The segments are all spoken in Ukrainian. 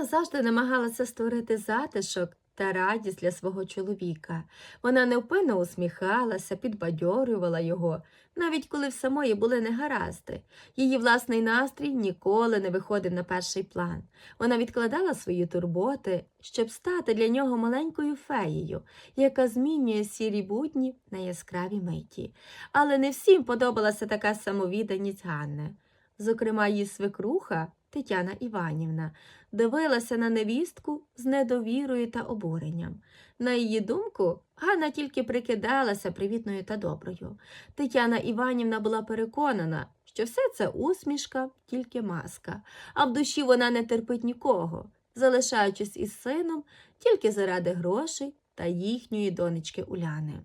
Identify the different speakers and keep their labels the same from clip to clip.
Speaker 1: Ганна завжди намагалася створити затишок та радість для свого чоловіка. Вона невпинно усміхалася, підбадьорювала його, навіть коли в самої були негаразди. Її власний настрій ніколи не виходив на перший план. Вона відкладала свої турботи, щоб стати для нього маленькою феєю, яка змінює сірі будні на яскраві миті. Але не всім подобалася така самовідданість Ганни. Зокрема, її свекруха Тетяна Іванівна дивилася на невістку з недовірою та обуренням. На її думку, Ганна тільки прикидалася привітною та доброю. Тетяна Іванівна була переконана, що все це усмішка, тільки маска, а в душі вона не терпить нікого, залишаючись із сином тільки заради грошей та їхньої донечки Уляни.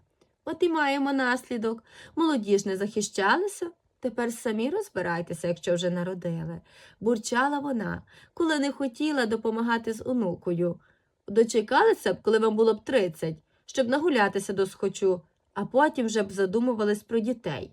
Speaker 1: От і маємо наслідок. Молоді не захищалися, тепер самі розбирайтеся, якщо вже народили. Бурчала вона, коли не хотіла допомагати з онукою. Дочекалися б, коли вам було б тридцять, щоб нагулятися досхочу, а потім вже б задумувались про дітей.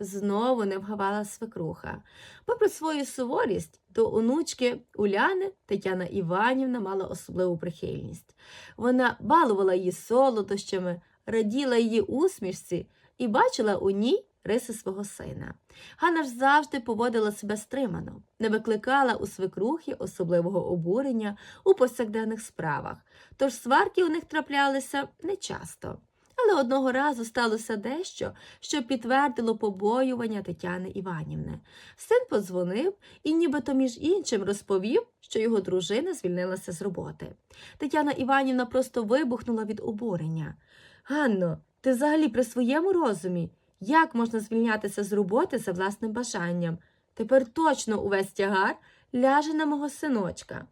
Speaker 1: Знову не вгавала свекруха. Попри свою суворість, до онучки Уляни Тетяна Іванівна мала особливу прихильність. Вона балувала її солодощами, раділа її усмішці і бачила у ній риси свого сина. Ганна ж завжди поводила себе стримано, не викликала у свекрухи особливого обурення у повсякденних справах, тож сварки у них траплялися нечасто. Але одного разу сталося дещо, що підтвердило побоювання Тетяни Іванівни. Син подзвонив і нібито між іншим розповів, що його дружина звільнилася з роботи. Тетяна Іванівна просто вибухнула від обурення. Ганно, ти взагалі при своєму розумі? Як можна звільнятися з роботи за власним бажанням? Тепер точно увесь тягар ляже на мого синочка.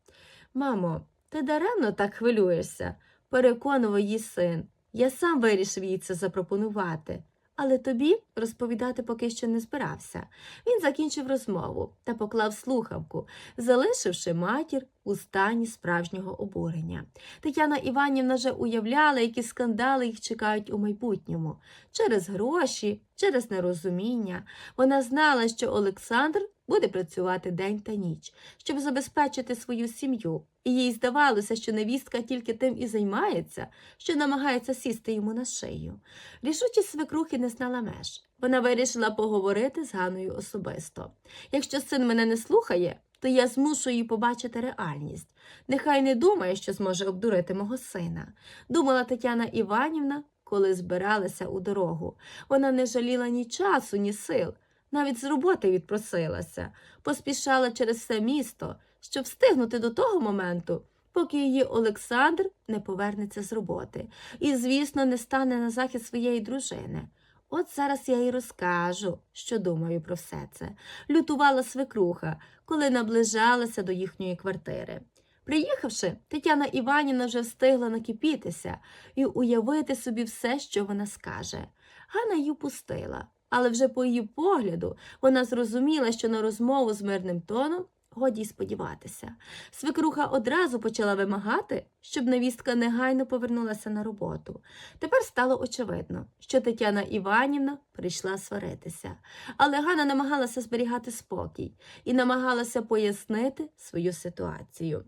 Speaker 1: Мамо, ти даремно так хвилюєшся, переконував її син. Я сам вирішив їй це запропонувати, але тобі розповідати поки що не збирався. Він закінчив розмову та поклав слухавку, залишивши матір у стані справжнього обурення. Тетяна Іванівна вже уявляла, які скандали їх чекають у майбутньому через гроші, через нерозуміння. Вона знала, що Олександр буде працювати день та ніч, щоб забезпечити свою сім'ю. І їй здавалося, що невістка тільки тим і займається, що намагається сісти йому на шию. Рішучість свекрухи не знала меж. Вона вирішила поговорити з Ганою особисто. Якщо син мене не слухає, то я змушу її побачити реальність. Нехай не думає, що зможе обдурити мого сина, думала Тетяна Іванівна, коли збиралася у дорогу. Вона не жаліла ні часу, ні сил, навіть з роботи відпросилася, поспішала через все місто, щоб встигнути до того моменту, поки її Олександр не повернеться з роботи і, звісно, не стане на захист своєї дружини. От зараз я їй розкажу, що думаю про все це. Лютувала свекруха, коли наближалася до їхньої квартири. Приїхавши, Тетяна Іванівна вже встигла накипітися і уявити собі все, що вона скаже. Ганна її пустила, але вже по її погляду вона зрозуміла, що на розмову з мирним тоном годі сподіватися. Свекруха одразу почала вимагати, щоб невістка негайно повернулася на роботу. Тепер стало очевидно, що Тетяна Іванівна прийшла сваритися, але Ганна намагалася зберігати спокій і намагалася пояснити свою ситуацію.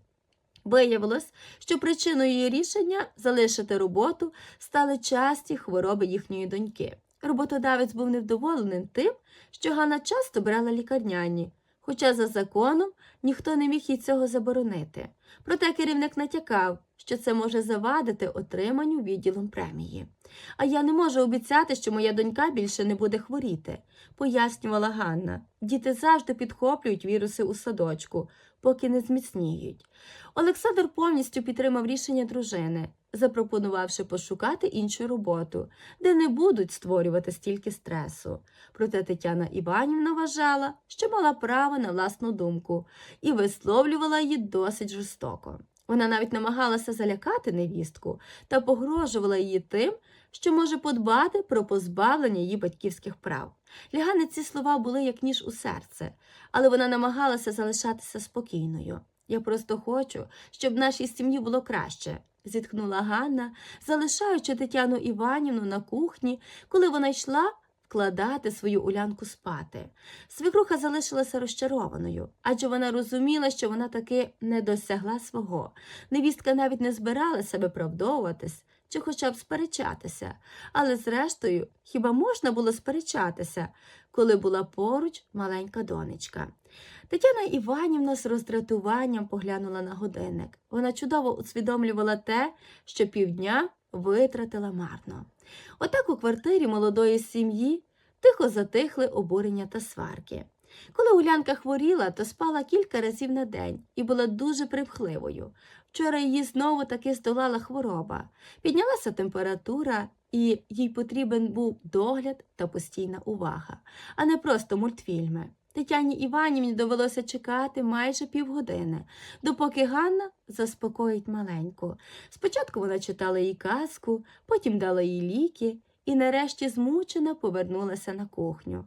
Speaker 1: Виявилось, що причиною її рішення залишити роботу стали часті хвороби їхньої доньки. Роботодавець був невдоволений тим, що Ганна часто брала лікарняні, хоча за законом ніхто не міг їй цього заборонити. Проте керівник натякав, що це може завадити отриманню відділом премії. А я не можу обіцяти, що моя донька більше не буде хворіти, пояснювала Ганна. Діти завжди підхоплюють віруси у садочку, поки не зміцніють. Олександр повністю підтримав рішення дружини, запропонувавши пошукати іншу роботу, де не будуть створювати стільки стресу. Проте Тетяна Іванівна вважала, що мала право на власну думку і висловлювала її досить жорстоко. Вона навіть намагалася залякати невістку та погрожувала її тим, що може подбати про позбавлення її батьківських прав. Для Гани ці слова були як ніж у серце, але вона намагалася залишатися спокійною. Я просто хочу, щоб нашій сім'ї було краще, зітхнула Ганна, залишаючи Тетяну Іванівну на кухні, коли вона йшла вкладати свою улянку спати. Свекруха залишилася розчарованою, адже вона розуміла, що вона таки не досягла свого. Невістка навіть не збиралася виправдовуватись чи хоча б сперечатися. Але, зрештою, хіба можна було сперечатися, коли була поруч маленька донечка? Тетяна Іванівна з роздратуванням поглянула на годинник. Вона чудово усвідомлювала те, що півдня витратила марно. Отак у квартирі молодої сім'ї тихо затихли обурення та сварки. Коли Улянка хворіла, то спала кілька разів на день і була дуже примхливою. Вчора її знову таки здолала хвороба. Піднялася температура, і їй потрібен був догляд та постійна увага, а не просто мультфільми. Тетяні Іванівні довелося чекати майже півгодини, допоки Ганна заспокоїть маленьку. Спочатку вона читала їй казку, потім дала їй ліки і нарешті змучена повернулася на кухню.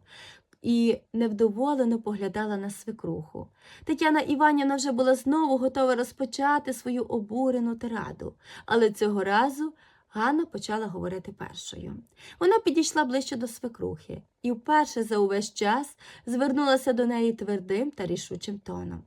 Speaker 1: І невдоволено поглядала на свекруху. Тетяна Іванівна вже була знову готова розпочати свою обурену тираду, але цього разу Ганна почала говорити першою. Вона підійшла ближче до свекрухи і вперше за увесь час звернулася до неї твердим та рішучим тоном.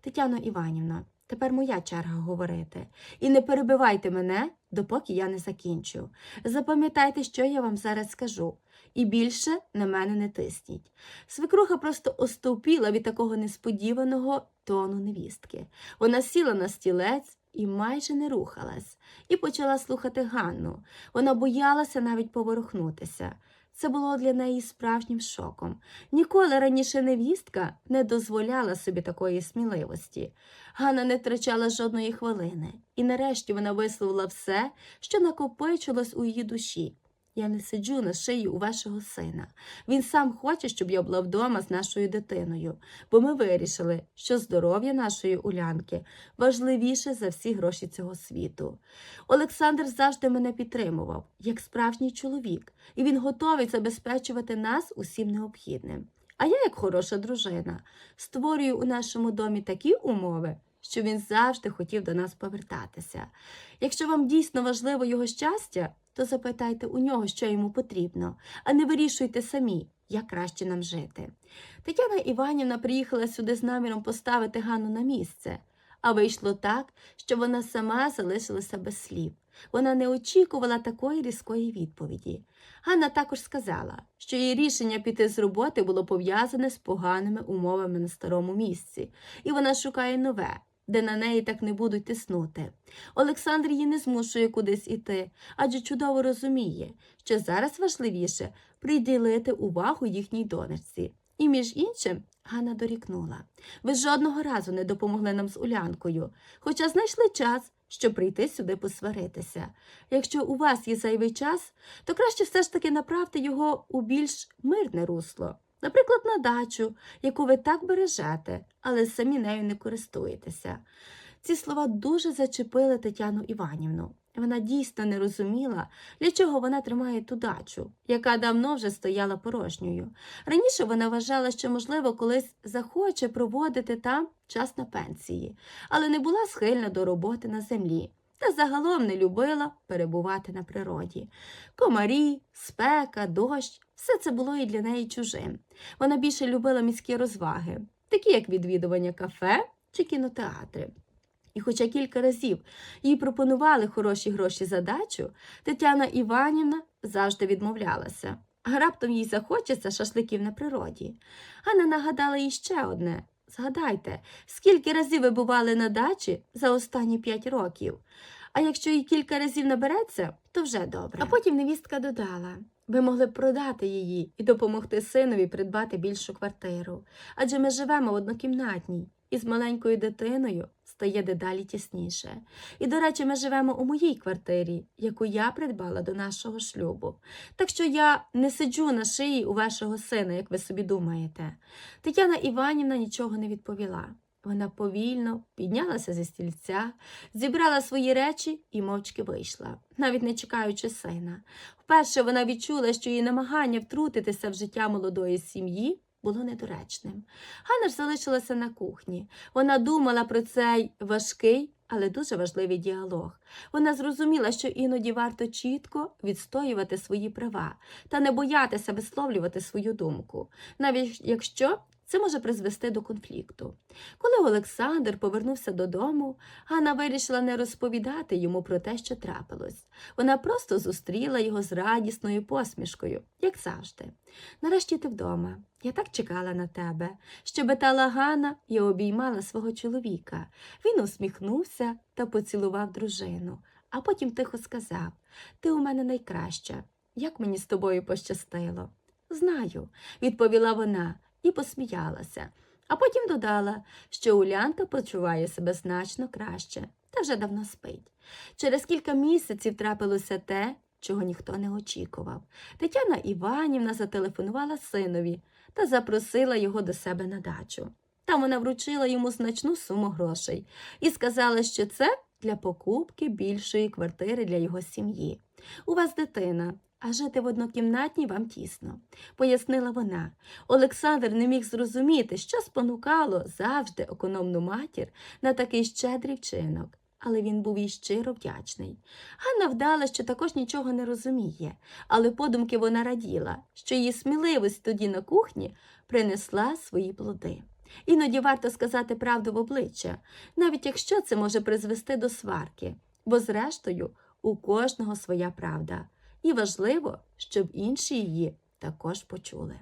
Speaker 1: Тетяно Іванівна, тепер моя черга говорити. І не перебивайте мене, допоки я не закінчу. Запам'ятайте, що я вам зараз скажу, і більше на мене не тисніть. Свекруха просто остовпіла від такого несподіваного тону невістки. Вона сіла на стілець і майже не рухалась, і почала слухати Ганну. Вона боялася навіть поворухнутися. Це було для неї справжнім шоком. Ніколи раніше невістка не дозволяла собі такої сміливості. Ганна не втрачала жодної хвилини, і нарешті вона висловила все, що накопичилось у її душі. Я не сиджу на шиї у вашого сина. Він сам хоче, щоб я була вдома з нашою дитиною, бо ми вирішили, що здоров'я нашої улянки важливіше за всі гроші цього світу. Олександр завжди мене підтримував, як справжній чоловік, і він готовий забезпечувати нас усім необхідним. А я, як хороша дружина, створюю у нашому домі такі умови, що він завжди хотів до нас повертатися. Якщо вам дійсно важливо його щастя, то запитайте у нього, що йому потрібно, а не вирішуйте самі, як краще нам жити. Тетяна Іванівна приїхала сюди з наміром поставити Ганну на місце, а вийшло так, що вона сама залишилася без слів. Вона не очікувала такої різкої відповіді. Ганна також сказала, що її рішення піти з роботи було пов'язане з поганими умовами на старому місці, і вона шукає нове, де на неї так не будуть тиснути. Олександр її не змушує кудись іти, адже чудово розуміє, що зараз важливіше приділити увагу їхній донечці. І, між іншим, Ганна дорікнула. Ви жодного разу не допомогли нам з Улянкою, хоча знайшли час, щоб прийти сюди посваритися. Якщо у вас є зайвий час, то краще все ж таки направте його у більш мирне русло. Наприклад, на дачу, яку ви так бережете, але самі нею не користуєтеся. Ці слова дуже зачепили Тетяну Іванівну. Вона дійсно не розуміла, для чого вона тримає ту дачу, яка давно вже стояла порожньою. Раніше вона вважала, що, можливо, колись захоче проводити там час на пенсії, але не була схильна до роботи на землі та загалом не любила перебувати на природі. Комарі, спека, дощ все це було і для неї чужим. Вона більше любила міські розваги, такі як відвідування кафе чи кінотеатри. І хоча кілька разів їй пропонували хороші гроші за дачу, Тетяна Іванівна завжди відмовлялася. Раптом їй захочеться шашликів на природі. Ганна нагадала їй ще одне. Згадайте, скільки разів ви бували на дачі за останні п'ять років. А якщо їй кілька разів набереться, то вже добре. А потім невістка додала. Ви могли б продати її і допомогти синові придбати більшу квартиру. Адже ми живемо в однокімнатній, і з маленькою дитиною стає дедалі тісніше. І, до речі, ми живемо у моїй квартирі, яку я придбала до нашого шлюбу. Так що я не сиджу на шиї у вашого сина, як ви собі думаєте. Тетяна Іванівна нічого не відповіла. Вона повільно піднялася зі стільця, зібрала свої речі і мовчки вийшла, навіть не чекаючи сина. Вперше вона відчула, що її намагання втрутитися в життя молодої сім'ї було недоречним. Ганна ж залишилася на кухні. Вона думала про цей важкий, але дуже важливий діалог. Вона зрозуміла, що іноді варто чітко відстоювати свої права та не боятися висловлювати свою думку, навіть якщо це може призвести до конфлікту. Коли Олександр повернувся додому, Ганна вирішила не розповідати йому про те, що трапилось. Вона просто зустріла його з радісною посмішкою, як завжди. Нарешті ти вдома. Я так чекала на тебе. Щебетала Ганна і обіймала свого чоловіка. Він усміхнувся та поцілував дружину, а потім тихо сказав Ти у мене найкраща. Як мені з тобою пощастило? Знаю, відповіла вона і посміялася, а потім додала, що Улянка почуває себе значно краще та вже давно спить. Через кілька місяців трапилося те, чого ніхто не очікував. Тетяна Іванівна зателефонувала синові та запросила його до себе на дачу. Там вона вручила йому значну суму грошей і сказала, що це для покупки більшої квартири для його сім'ї. У вас дитина, а жити в однокімнатній вам тісно, пояснила вона. Олександр не міг зрозуміти, що спонукало завжди економну матір на такий щедрий вчинок, але він був їй щиро вдячний. Ганна вдала, що також нічого не розуміє, але подумки вона раділа, що її сміливість тоді на кухні принесла свої плоди. Іноді варто сказати правду в обличчя, навіть якщо це може призвести до сварки, бо, зрештою, у кожного своя правда, і важливо, щоб інші її також почули.